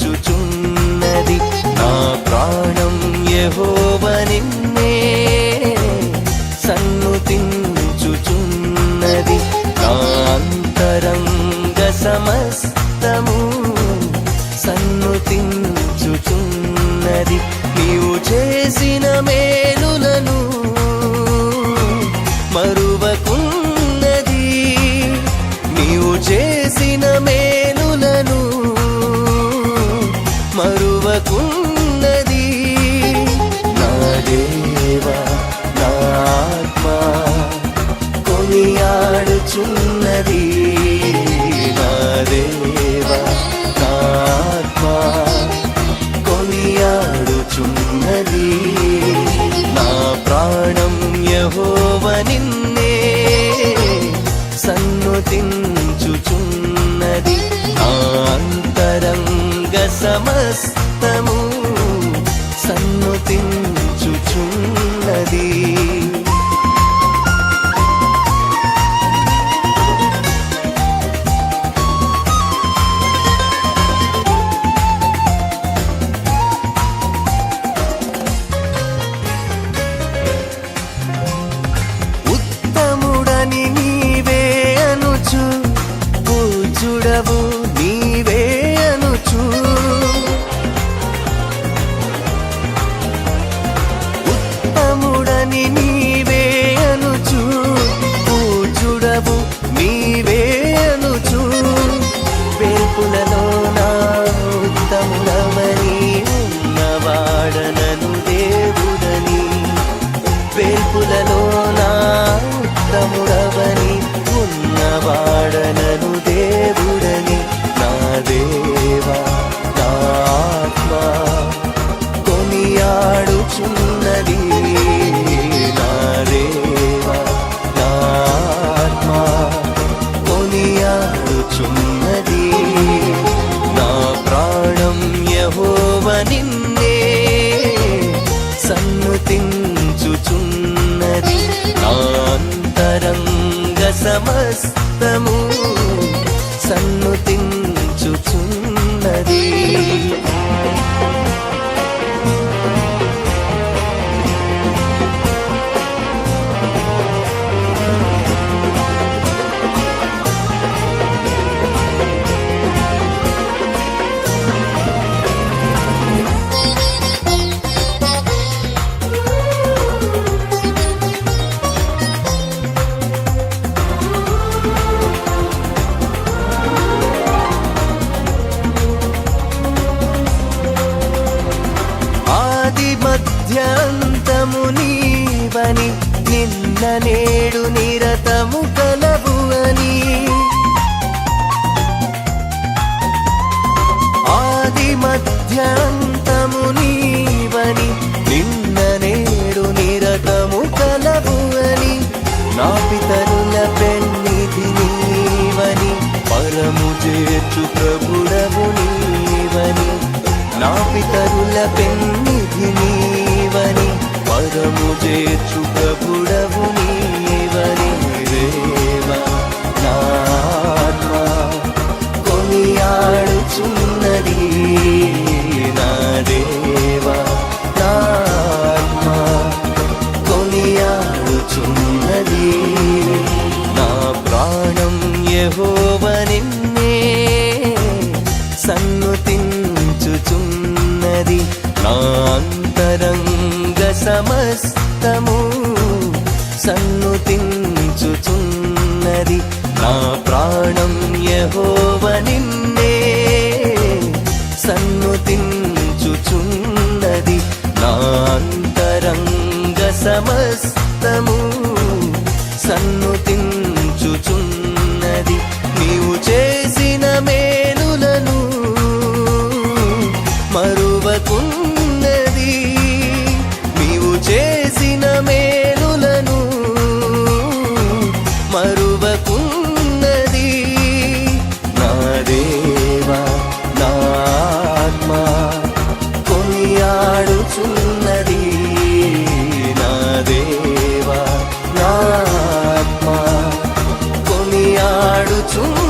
సన్నుతించుచున్నది నా ప్రాణం యహోవనిన్నే సన్నుతించుచున్నది నా అంతరంగ సమస్తము. సన్నుతించుచున్నది నీవు చేసిన మేలులను కొనియాడుచున్నది నా దేవా నా కొనియాడుచున్నది. నా ప్రాణం యహోవ నిన్నే సన్నుతించుచున్నది. నా అంతరంగ సమస్తము సన్నుతించుచున్నది. కొనియాడుచున్నది నా దేవా నా కొనియాడుచున్నది నా ప్రాణం యహోవ నిన్నే సన్నుతించుచున్నది నా అంతరంగ సమస్తము సన్నుతించుచున్నది మధ్యాంతము నీవని నిన్న నేడు నిరతము కలవు అని ఆది మధ్యంతము నీవని నిన్న నేడు నిరతము కలవు అని నా పితరుల పెన్నిధి నీవని పరము చేర్చు ప్రభుడవు నీవని. నా పితరుల పెన్నిధి పరము చేర్చు సమస్తము సన్ను సన్నుతించుచున్నది నా ప్రాణం యహోవ నిన్నే సన్నుతించుచున్నది నా అంతరంగ సమస్తము సన్నుతించుచున్నది నీవు చేసిన మేలులను మరువకుండా tutunur